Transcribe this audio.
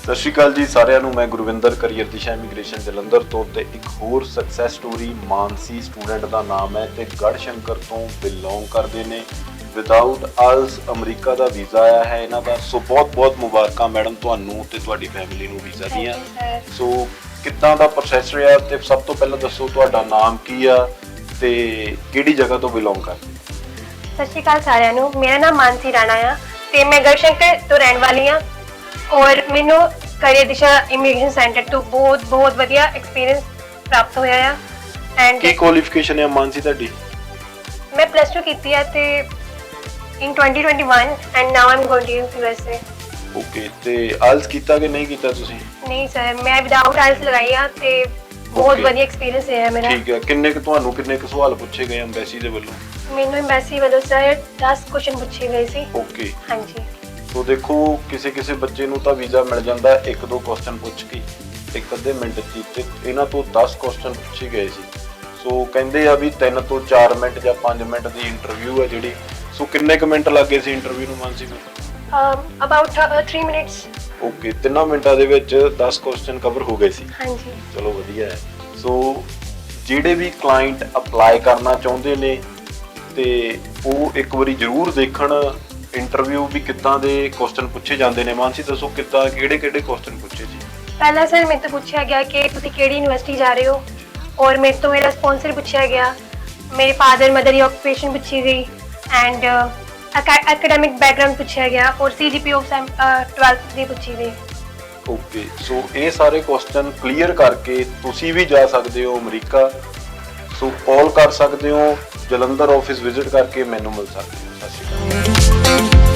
ਸਤਿ ਸ਼੍ਰੀ ਅਕਾਲ ਜੀ ਸਾਰਿਆਂ ਨੂੰ ਮੈਂ ਗੁਰਵਿੰਦਰ ਕਰੀਅਰ ਦਿਸ਼ਾ ਇਮੀਗ੍ਰੇਸ਼ਨ ਜਲੰਧਰ ਤੋਂ ਤੇ ਇੱਕ ਹੋਰ ਸਕਸੈਸ ਸਟੋਰੀ ਮਾਨਸੀ ਸਟੂਡੈਂਟ ਦਾ ਨਾਮ ਹੈ ਤੇ ਗੜਸ਼ੰਕਰ ਤੋਂ ਬਿਲੋਂਗ ਕਰਦੇ ਨੇ। ਵਿਦਆਊਟ ਆਲਸ ਅਮਰੀਕਾ ਦਾ ਵੀਜ਼ਾ ਆਇਆ ਹੈ ਇਹਨਾਂ ਦਾ। ਸੋ ਬਹੁਤ ਬਹੁਤ ਮੁਬਾਰਕਾਂ ਮੈਡਮ ਤੁਹਾਨੂੰ ਤੇ ਤੁਹਾਡੀ ਫੈਮਿਲੀ ਨੂੰ ਵੀਜ਼ਾ ਦੀਆਂ। ਸੋ ਕਿੱਦਾਂ ਦਾ ਪ੍ਰੋਸੈਸ ਰਿਹਾ ਤੇ ਸਭ ਤੋਂ ਪਹਿਲਾਂ ਦੱਸੋ ਤੁਹਾਡਾ ਨਾਮ ਕੀ ਆ ਤੇ ਕਿਹੜੀ ਜਗ੍ਹਾ ਤੋਂ ਬਿਲੋਂਗ ਕਰਦੇ? ਸਤਿ ਸ਼੍ਰੀ ਅਕਾਲ ਸਾਰਿਆਂ ਨੂੰ। ਮੇਰਾ ਨਾਮ ਮਾਨਸੀ ਰਾਣਾ ਆ ਤੇ ਮੈਂ ਗੜਸ਼ੰਕਰ ਤੋਂ ਰਹਿਣ ਵਾਲੀ ਆ। ਔਰ ਮੈਨੂੰ ਕਰੀਅਰ ਦਿਸ਼ਾ ਇਮੀਗ੍ਰੇਸ਼ਨ ਸੈਂਟਰ ਤੋਂ ਬਹੁਤ ਬਹੁਤ ਵਧੀਆ ਐਕਸਪੀਰੀਅੰਸ ਪ੍ਰਾਪਤ ਹੋਇਆ ਆ। ਐਂਡ ਕੀ ਕੁਆਲੀਫਿਕੇਸ਼ਨ ਹੈ ਮਾਨਸੀ ਤੁਹਾਡੀ? ਮੈਂ ਪਲੱਸ 2 ਕੀਤੀ ਆ ਤੇ in 2021 and now I'm going to USA okay ਤੇ ਆਲਸ ਕੀਤਾ ਕਿ ਨਹੀਂ ਕੀਤਾ ਤੁਸੀਂ? ਨਹੀਂ ਸਰ ਮੈਂ ਵਿਦਆਊਟ ਆਇਲਸ ਲਗਾਈ ਆ ਤੇ ਬਹੁਤ Okay. ਵਧੀਆ ਐਕਸਪੀਰੀਅੰਸ ਰਿਹਾ ਮੇਰਾ। ਠੀਕ ਹੈ ਕਿੰਨੇ ਕੁ ਤੁਹਾਨੂੰ ਕਿੰਨੇ ਕੁ ਸਵਾਲ ਪੁੱਛੇ ਗਏ ਐਮਬੈਸੀ ਦੇ ਵੱਲੋਂ? ਮੈਨੂੰ ਐਮਬੈਸੀ ਵੱਲੋਂ ਸਰ 10 ਕੁਐਸਚਨ ਪੁੱਛੇ ਗਏ ਸੀ। ਓਕੇ ਹਾਂਜੀ। ਸੋ ਦੇਖੋ ਕਿਸੇ ਕਿਸੇ ਬੱਚੇ ਨੂੰ ਤਾਂ ਵੀਜ਼ਾ ਮਿਲ ਜਾਂਦਾ ਇੱਕ ਦੋ ਕੁਐਸਚਨ ਪੁੱਛ ਕੇ ਇੱਕ ਅੱਧੇ ਮਿੰਟ ਹੀ, ਤੇ ਇਹਨਾਂ ਤੋਂ 10 ਕੁਐਸਚਨ ਪੁੱਛੇ ਗਏ ਸੀ। ਸੋ ਕਹਿੰਦੇ ਆ ਵੀ 3 ਤੋਂ 4 ਮਿੰਟ ਜਾਂ 5 ਮਿੰਟ ਦੀ ਇੰਟਰਵਿਊ ਹੈ ਜਿਹੜੀ। ਸੋ ਕਿੰਨੇ ਕੁ ਮਿੰਟ ਲੱਗੇ ਸੀ ਇੰਟਰਵਿਊ ਨੂੰ ਮਾਨਸੀ ਨੂੰ ਅਬਾਊਟ 3 ਮਿੰਟਸ ਓਕੇ ਤਿੰਨਾਂ ਮਿੰਟਾਂ ਦੇ ਵਿੱਚ 10 ਕੁਐਸਚਨ ਕਵਰ ਹੋ ਗਏ ਸੀ। ਹਾਂਜੀ। ਚਲੋ ਵਧੀਆ ਹੈ। ਸੋ ਜਿਹੜੇ ਵੀ ਕਲਾਇੰਟ ਅਪਲਾਈ ਕਰਨਾ ਚਾਹੁੰਦੇ ਨੇ ਤੇ ਉਹ ਇੱਕ ਵਾਰੀ ਜ਼ਰੂਰ ਦੇਖਣ ਇੰਟਰਵਿਊ ਵੀ ਕਿੱਦਾਂ ਦੇ ਕੁਐਸਚਨ ਪੁੱਛੇ ਜਾਂਦੇ ਨੇ? ਮਾਨਸੀ ਦੱਸੋ ਕਿੱਦਾਂ ਕਿਹੜੇ ਕਿਹੜੇ ਕੁਐਸਚਨ ਪੁੱਛੇ ਜੀ? ਪਹਿਲਾਂ ਸਰ ਮੇਰੇ ਤੋਂ ਪੁੱਛਿਆ ਗਿਆ ਕਿ ਤੁਸੀਂ ਕਿਹੜੀ ਯੂਨੀਵਰਸਿਟੀ ਜਾ ਰਹੇ ਹੋ? ਔਰ ਮੇਰੇ ਤੋਂ ਮੇਰਾ ਸਪਾਂਸਰ ਪੁੱਛਿਆ ਗਿਆ। ਮੇਰੇ ਫਾਦਰ ਮਦਰ ਦੀ ਆਕੂਪੇਸ਼ਨ ਪੁੱਛੀ ਗਈ। ਐਂਡ ਐਕੈਡੈਮਿਕ ਬੈਕਗ੍ਰਾਉਂਡ ਪੁੱਛਿਆ ਗਿਆ। ਔਰ ਸੀਜੀਪੀ ਆਫ 12th ਦੀ ਪੁੱਛੀ ਗਈ। ਓਕੇ ਸੋ ਇਹ ਸਾਰੇ ਕੁਐਸਚਨ ਕਲੀਅਰ ਕਰਕੇ ਤੁਸੀਂ ਵੀ ਜਾ ਸਕਦੇ ਹੋ ਅਮਰੀਕਾ। ਸੋ ਕਾਲ ਕਰ ਸਕਦੇ ਹੋ। ਜਲੰਧਰ ਆਫਿਸ ਵਿਜ਼ਿਟ ਕਰਕੇ ਮੈਨੂੰ ਮਿਲ ਸਕਦੇ ਹੋ। ਸਤਿ ਸ਼੍ਰੀ ਅਕਾਲ। thank you